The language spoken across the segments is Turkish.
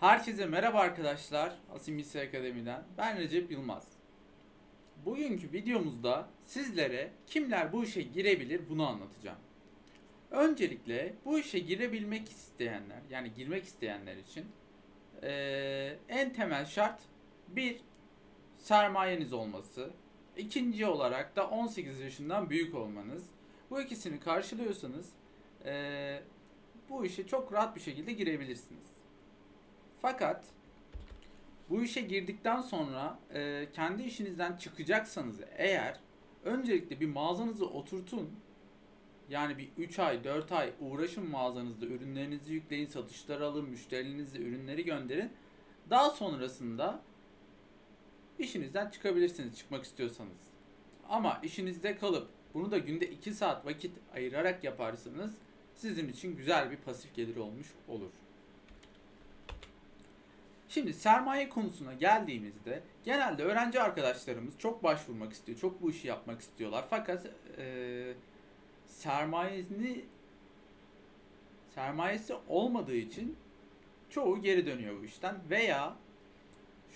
Herkese merhaba arkadaşlar. Asim Bilgisayar Akademi'den. Ben Recep Yılmaz. Bugünkü videomuzda sizlere kimler bu işe girebilir bunu anlatacağım. Öncelikle bu işe girebilmek isteyenler, yani girmek isteyenler için eee, en temel şart bir sermayeniz olması. İkinci olarak da 18 yaşından büyük olmanız. Bu ikisini karşılıyorsanız eee, bu işe çok rahat bir şekilde girebilirsiniz. Fakat bu işe girdikten sonra e, kendi işinizden çıkacaksanız eğer öncelikle bir mağazanızı oturtun. Yani bir 3 ay 4 ay uğraşın mağazanızda ürünlerinizi yükleyin satışlar alın müşterilerinize ürünleri gönderin. Daha sonrasında işinizden çıkabilirsiniz çıkmak istiyorsanız. Ama işinizde kalıp bunu da günde 2 saat vakit ayırarak yaparsanız sizin için güzel bir pasif gelir olmuş olur. Şimdi sermaye konusuna geldiğimizde genelde öğrenci arkadaşlarımız çok başvurmak istiyor, çok bu işi yapmak istiyorlar. Fakat eee sermayesini sermayesi olmadığı için çoğu geri dönüyor bu işten veya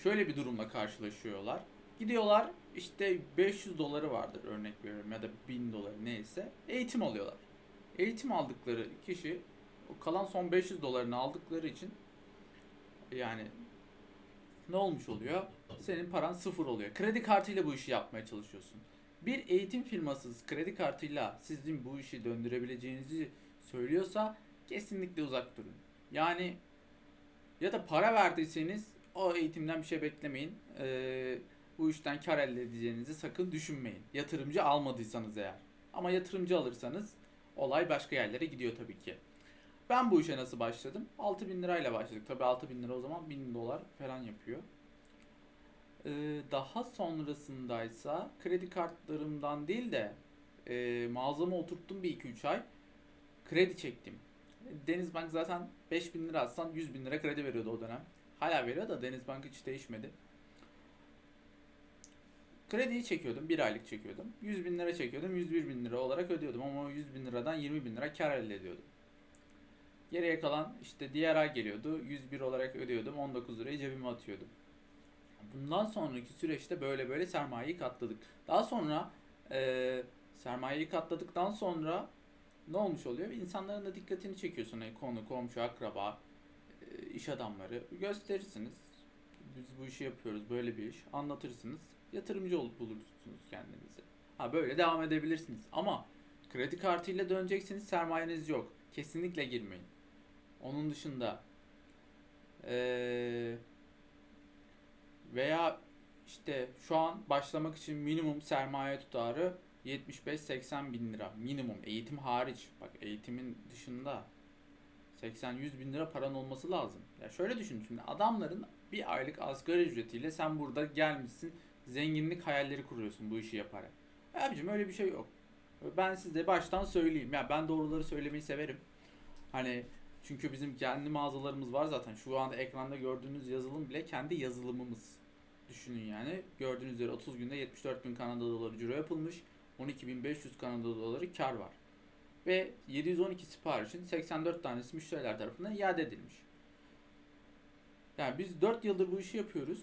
şöyle bir durumla karşılaşıyorlar. Gidiyorlar işte 500 doları vardır örnek veriyorum ya da 1000 doları neyse eğitim alıyorlar. Eğitim aldıkları kişi o kalan son 500 dolarını aldıkları için yani ne olmuş oluyor? Senin paran sıfır oluyor. Kredi kartıyla bu işi yapmaya çalışıyorsun. Bir eğitim firması kredi kartıyla sizin bu işi döndürebileceğinizi söylüyorsa kesinlikle uzak durun. Yani ya da para verdiyseniz o eğitimden bir şey beklemeyin. Ee, bu işten kar elde edeceğinizi sakın düşünmeyin. Yatırımcı almadıysanız eğer. Ama yatırımcı alırsanız olay başka yerlere gidiyor tabii ki. Ben bu işe nasıl başladım? 6000 lirayla başladık. Tabii 6000 lira o zaman 1000 dolar falan yapıyor. Ee, daha sonrasındaysa kredi kartlarımdan değil de e, mağazama oturttum bir 2-3 ay. Kredi çektim. Denizbank zaten 5000 lira atsan 100 bin lira kredi veriyordu o dönem. Hala veriyor da Denizbank hiç değişmedi. Krediyi çekiyordum. Bir aylık çekiyordum. 100 bin lira çekiyordum. 101 bin lira olarak ödüyordum. Ama o 100 bin liradan 20 bin lira kar elde ediyordum. Geriye kalan işte diğer ay geliyordu. 101 olarak ödüyordum. 19 lirayı cebime atıyordum. Bundan sonraki süreçte böyle böyle sermayeyi katladık. Daha sonra e, sermayeyi katladıktan sonra ne olmuş oluyor? İnsanların da dikkatini çekiyorsun. Yani konu, komşu, akraba, e, iş adamları gösterirsiniz. Biz bu işi yapıyoruz, böyle bir iş. Anlatırsınız. Yatırımcı olup bulursunuz kendinizi. Ha böyle devam edebilirsiniz. Ama kredi kartıyla döneceksiniz, sermayeniz yok. Kesinlikle girmeyin. Onun dışında eee veya işte şu an başlamak için minimum sermaye tutarı 75-80 bin lira. Minimum eğitim hariç. Bak eğitimin dışında 80-100 bin lira paran olması lazım. Ya şöyle düşün şimdi adamların bir aylık asgari ücretiyle sen burada gelmişsin zenginlik hayalleri kuruyorsun bu işi yaparak. Abicim öyle bir şey yok. Ben size baştan söyleyeyim. Ya ben doğruları söylemeyi severim. Hani çünkü bizim kendi mağazalarımız var zaten. Şu anda ekranda gördüğünüz yazılım bile kendi yazılımımız. Düşünün yani. Gördüğünüz üzere 30 günde 74 bin Kanada doları ciro yapılmış. 12.500 Kanada doları kar var. Ve 712 siparişin 84 tanesi müşteriler tarafından iade edilmiş. Yani biz 4 yıldır bu işi yapıyoruz.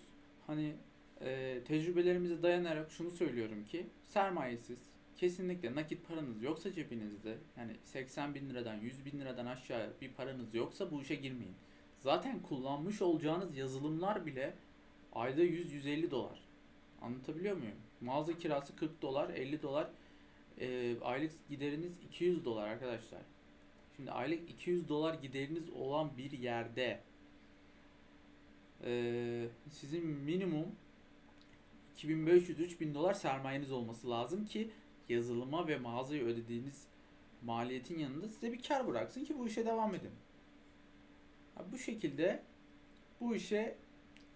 Hani e, tecrübelerimize dayanarak şunu söylüyorum ki sermayesiz kesinlikle nakit paranız yoksa cebinizde yani 80 bin liradan 100 bin liradan aşağı bir paranız yoksa bu işe girmeyin. Zaten kullanmış olacağınız yazılımlar bile ayda 100-150 dolar. Anlatabiliyor muyum? Mağaza kirası 40 dolar, 50 dolar. E, aylık gideriniz 200 dolar arkadaşlar. Şimdi aylık 200 dolar gideriniz olan bir yerde e, sizin minimum 2500-3000 dolar sermayeniz olması lazım ki yazılıma ve mağazaya ödediğiniz maliyetin yanında size bir kar bıraksın ki bu işe devam edin. Bu şekilde bu işe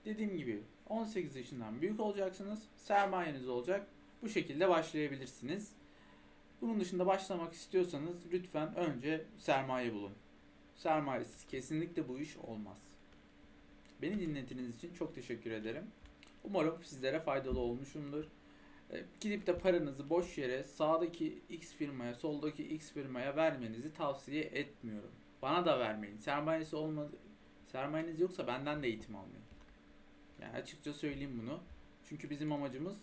dediğim gibi 18 yaşından büyük olacaksınız. Sermayeniz olacak. Bu şekilde başlayabilirsiniz. Bunun dışında başlamak istiyorsanız lütfen önce sermaye bulun. Sermayesiz kesinlikle bu iş olmaz. Beni dinlediğiniz için çok teşekkür ederim. Umarım sizlere faydalı olmuşumdur. Gidip de paranızı boş yere sağdaki X firmaya, soldaki X firmaya vermenizi tavsiye etmiyorum. Bana da vermeyin. Sermayesi olmadı, Sermayeniz yoksa benden de eğitim almayın. Yani açıkça söyleyeyim bunu. Çünkü bizim amacımız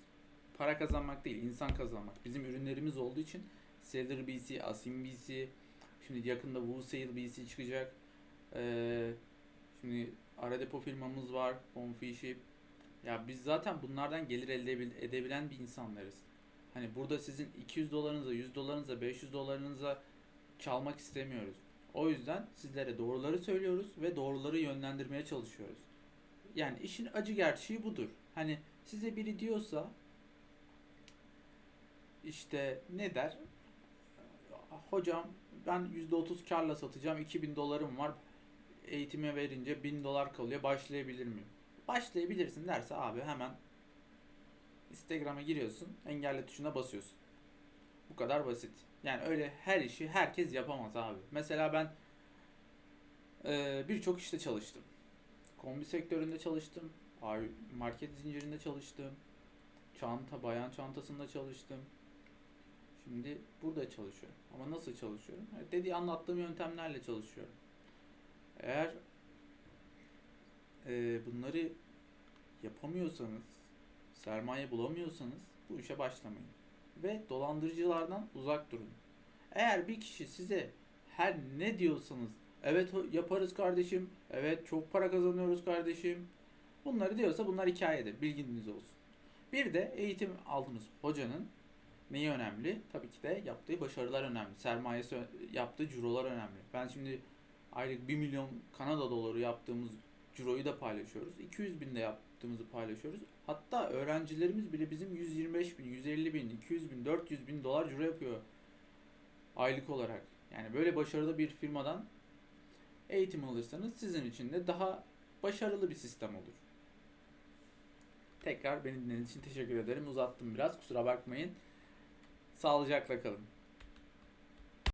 para kazanmak değil, insan kazanmak. Bizim ürünlerimiz olduğu için Seller BC, Asim BC, şimdi yakında Wholesale BC çıkacak. Ee, şimdi ara depo firmamız var, Confiship. Ya biz zaten bunlardan gelir elde edebil- edebilen bir insanlarız. Hani burada sizin 200 dolarınıza, 100 dolarınıza, 500 dolarınıza çalmak istemiyoruz. O yüzden sizlere doğruları söylüyoruz ve doğruları yönlendirmeye çalışıyoruz. Yani işin acı gerçeği budur. Hani size biri diyorsa işte ne der? Hocam ben %30 karla satacağım 2000 dolarım var eğitime verince 1000 dolar kalıyor başlayabilir miyim? Başlayabilirsin derse abi hemen Instagram'a giriyorsun engelle tuşuna basıyorsun. Bu kadar basit. Yani öyle her işi herkes yapamaz abi. Mesela ben eee, birçok işte çalıştım. Kombi sektöründe çalıştım. Market zincirinde çalıştım. Çanta, bayan çantasında çalıştım. Şimdi burada çalışıyorum. Ama nasıl çalışıyorum? Evet, dediği anlattığım yöntemlerle çalışıyorum. Eğer eee, bunları yapamıyorsanız, sermaye bulamıyorsanız bu işe başlamayın. Ve dolandırıcılardan uzak durun. Eğer bir kişi size her ne diyorsanız evet yaparız kardeşim, evet çok para kazanıyoruz kardeşim bunları diyorsa bunlar hikayedir. Bilginiz olsun. Bir de eğitim aldığımız hocanın neyi önemli? Tabii ki de yaptığı başarılar önemli. Sermayesi, yaptığı cirolar önemli. Ben şimdi aylık 1 milyon Kanada doları yaptığımız ciroyu da paylaşıyoruz. 200 bin de yaptığımızı paylaşıyoruz. Hatta öğrencilerimiz bile bizim 125 bin, 150 bin, 200 bin, 400 bin dolar ciro yapıyor aylık olarak. Yani böyle başarılı bir firmadan eğitim alırsanız sizin için de daha başarılı bir sistem olur. Tekrar beni dinlediğiniz için teşekkür ederim. Uzattım biraz kusura bakmayın. Sağlıcakla kalın.